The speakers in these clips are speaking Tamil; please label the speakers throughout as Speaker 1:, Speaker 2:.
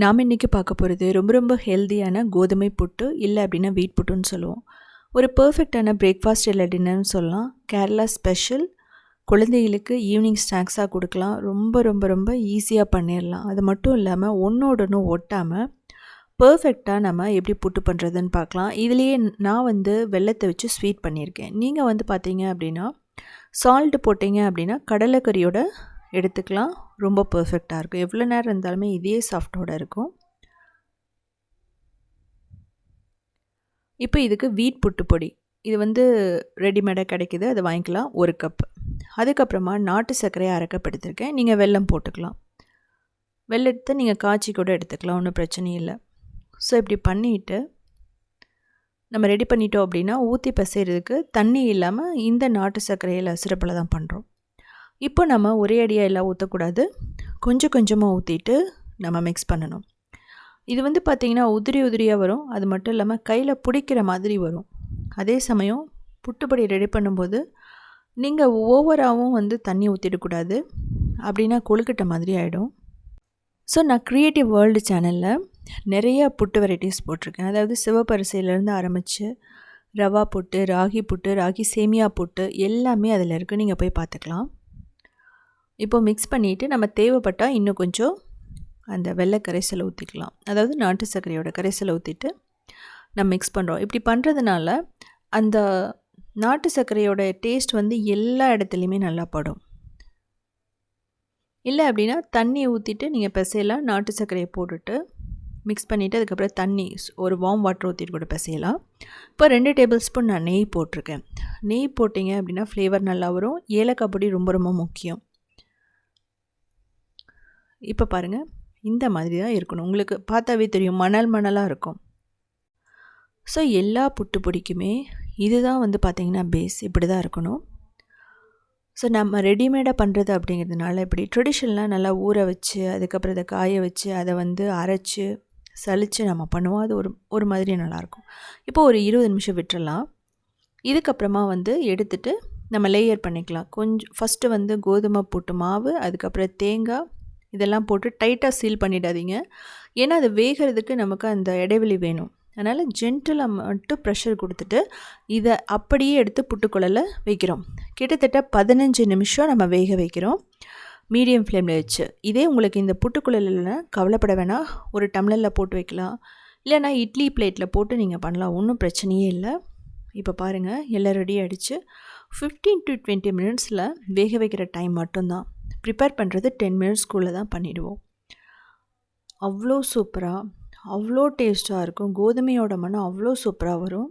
Speaker 1: நாம் இன்றைக்கி பார்க்க போகிறது ரொம்ப ரொம்ப ஹெல்த்தியான கோதுமை புட்டு இல்லை அப்படின்னா வீட் புட்டுன்னு சொல்லுவோம். ஒரு பர்ஃபெக்டான பிரேக்ஃபாஸ்ட் இல்லை டின்னர்னு சொல்லலாம். கேரளா ஸ்பெஷல் குழந்தைகளுக்கு ஈவினிங் ஸ்நாக்ஸாக கொடுக்கலாம். ரொம்ப ரொம்ப ரொம்ப ஈஸியாக பண்ணிடலாம். அது மட்டும் இல்லாமல் ஒன்றோட ஒன்று ஒட்டாமல் பர்ஃபெக்டாக நம்ம எப்படி புட்டு பண்ணுறதுன்னு பார்க்கலாம். இதுலேயே நான் வந்து வெள்ளத்தை வச்சு ஸ்வீட் பண்ணியிருக்கேன். நீங்கள் வந்து பார்த்தீங்க அப்படின்னா சால்ட்டு போட்டிங்க அப்படின்னா கடலைக்கறியோட எடுத்துக்கலாம். ரொம்ப பர்ஃபெக்டாக இருக்கும். எவ்வளோ நேரம் இருந்தாலுமே இதே சாஃப்டோடு இருக்கும். இப்போ இதுக்கு வீட் புட்டு பொடி. இது வந்து ரெடிமேடாக கிடைக்கிது. அதை வாங்கிக்கலாம். ஒரு கப் அதுக்கப்புறமா நாட்டு சர்க்கரையை அரைக்கப்படுத்திருக்கேன். நீங்கள் வெல்லம் போட்டுக்கலாம். வெள்ளத்தை நீங்கள் காய்ச்சி கூட எடுத்துக்கலாம். ஒன்றும் பிரச்சனையும் இல்லை. ஸோ இப்படி பண்ணிவிட்டு நம்ம ரெடி பண்ணிட்டோம் அப்படின்னா ஊற்றி பசைகிறதுக்கு தண்ணி இல்லாமல் இந்த நாட்டு சர்க்கரையில் சிறப்பில் தான் பண்ணுறோம் இப்போ நம்ம ஒரே அடியாக எல்லாம் ஊற்றக்கூடாது கொஞ்சம் கொஞ்சமாக ஊற்றிட்டு நம்ம மிக்ஸ் பண்ணணும். இது வந்து பார்த்திங்கன்னா உதிரி உதிரியாக வரும். அது மட்டும் இல்லாமல் கையில் பிடிக்கிற மாதிரி வரும். அதே சமயம் புட்டுப்படி ரெடி பண்ணும்போது நீங்கள் ஓவராகவும் வந்து தண்ணி ஊற்றிடக்கூடாது அப்படின்னா கொழுக்கட்டை மாதிரி ஆகிடும் ஸோ நான் க்ரியேட்டிவ் வேர்ல்டு சேனலில் நிறைய புட்டு வெரைட்டிஸ் போட்டிருக்கேன். அதாவது சிவப்பரிசையிலேருந்து ஆரம்பித்து ரவா புட்டு ராகி புட்டு ராகி சேமியா புட்டு எல்லாமே அதில் இருக்குது நீங்கள் போய் பார்த்துக்கலாம் இப்போ மிக்ஸ் பண்ணிவிட்டு நம்ம தேவைப்பட்டால் இன்னும் கொஞ்சம் அந்த வெள்ளை கரைசலை ஊற்றிக்கலாம் அதாவது நாட்டு சர்க்கரையோட கரைசலை ஊற்றிட்டு நம்ம மிக்ஸ் பண்ணுறோம் இப்படி பண்ணுறதுனால அந்த நாட்டு சர்க்கரையோட டேஸ்ட் வந்து எல்லா இடத்துலையுமே நல்லா படும். இல்லை அப்படின்னா தண்ணி ஊற்றிட்டு நீங்கள் பிசையலாம். நாட்டு சர்க்கரையை போட்டுட்டு மிக்ஸ் பண்ணிவிட்டு அதுக்கப்புறம் தண்ணி ஒரு வார்ம் வாட்டர் ஊற்றிட்டு கூட பிசையலாம். இப்போ ரெண்டு டேபிள் ஸ்பூன் நான் நெய் போட்டிருக்கேன். நெய் போட்டிங்க அப்படின்னா ஃப்ளேவர் நல்லா வரும். ஏலக்காய் பொடி ரொம்ப ரொம்ப முக்கியம். இப்போ பாருங்கள் இந்த மாதிரி தான் இருக்கணும். உங்களுக்கு பார்த்தாவே தெரியும். மணல் மணலாக இருக்கும். ஸோ எல்லா புட்டு பொடிக்குமே இதுதான் வந்து பார்த்திங்கன்னா பேஸ் இப்படி தான் இருக்கணும். ஸோ நம்ம ரெடிமேடாக பண்ணுறது அப்படிங்கிறதுனால இப்படி ட்ரெடிஷ்னலாக நல்லா ஊற வச்சு அதுக்கப்புறம் அதை காய வச்சு அதை வந்து அரைச்சி சலித்து நம்ம பண்ணுவோம். அது ஒரு ஒரு மாதிரி நல்லாயிருக்கும். இப்போ ஒரு இருபது நிமிஷம் விட்டுறலாம். இதுக்கப்புறமா வந்து எடுத்துகிட்டு நம்ம லேயர் பண்ணிக்கலாம். கொஞ்சம் ஃபஸ்ட்டு வந்து கோதுமை போட்டு மாவு அதுக்கப்புறம் தேங்காய் இதெல்லாம் போட்டு டைட்டாக சீல் பண்ணிடாதீங்க. ஏன்னா அது வேகிறதுக்கு நமக்கு அந்த இடைவெளி வேணும். அதனால் ஜென்டலாக மட்டும் ப்ரெஷர் கொடுத்துட்டு இதை அப்படியே எடுத்து புட்டுக்குழலில் வைக்கிறோம். கிட்டத்தட்ட பதினஞ்சு நிமிஷம் நம்ம வேக வைக்கிறோம். மீடியம் ஃப்ளேமில் வச்சு. இதே உங்களுக்கு இந்த புட்டுக்குழலில் கவலைப்பட வேணாம் ஒரு டம்ளரில் போட்டு வைக்கலாம். இல்லைனா இட்லி பிளேட்டில் போட்டு நீங்கள் பண்ணலாம். ஒன்றும் பிரச்சனையே இல்லை. இப்போ பாருங்கள் எல்லாம் ரெடி ஆகிடுச்சு ஃபிஃப்டீன் டு டுவெண்ட்டி மினிட்ஸில் வேக வைக்கிற டைம் மட்டும்தான். ப்ரிப்பேர் பண்ணுறது டென் மினிட்ஸ்க்குள்ளே தான் பண்ணிவிடுவோம் அவ்வளோ சூப்பராக அவ்வளோ டேஸ்ட்டாக இருக்கும். கோதுமையோட மனம் அவ்வளோ சூப்பராக வரும்.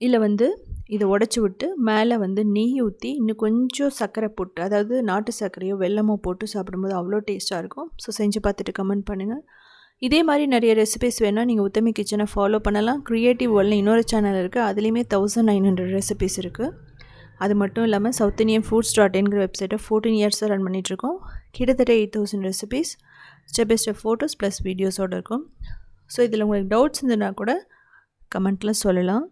Speaker 1: இல்லை வந்து இதை உடச்சி விட்டு மேலே வந்து நெய் ஊற்றி இன்னும் கொஞ்சம் சர்க்கரை போட்டு அதாவது நாட்டு சர்க்கரையோ வெல்லமோ போட்டு சாப்பிடும்போது அவ்வளோ டேஸ்ட்டாக இருக்கும். ஸோ செஞ்சு பார்த்துட்டு கமெண்ட் பண்ணுங்கள் இதே மாதிரி நிறைய ரெசிபிஸ் வேணால் நீங்கள் உத்தமி கிச்சனை ஃபாலோ பண்ணலாம். க்ரியேட்டிவ் வேர்ல்டில் இன்னொரு சேனல் இருக்குது அதுலேயுமே தௌசண்ட் நைன் ஹண்ட்ரட் ரெசிபிஸ் இருக்குது அது மட்டும் இல்லாமல் சவுத் இந்தியன் ஃபுட்ஸ் டாட் இன்கிற வெப்சைட்டை ஃபோர்டீன் இயர்ஸாக ரன் பண்ணிகிட்ருக்கோம் கிட்டத்தட்ட eight thousand recipes step by step photos plus வீடியோஸோடு இருக்கும். ஸோ இதில் உங்களுக்கு டவுட்ஸ் இருந்ததுன்னா கூட கமெண்ட்டில் சொல்லலாம்.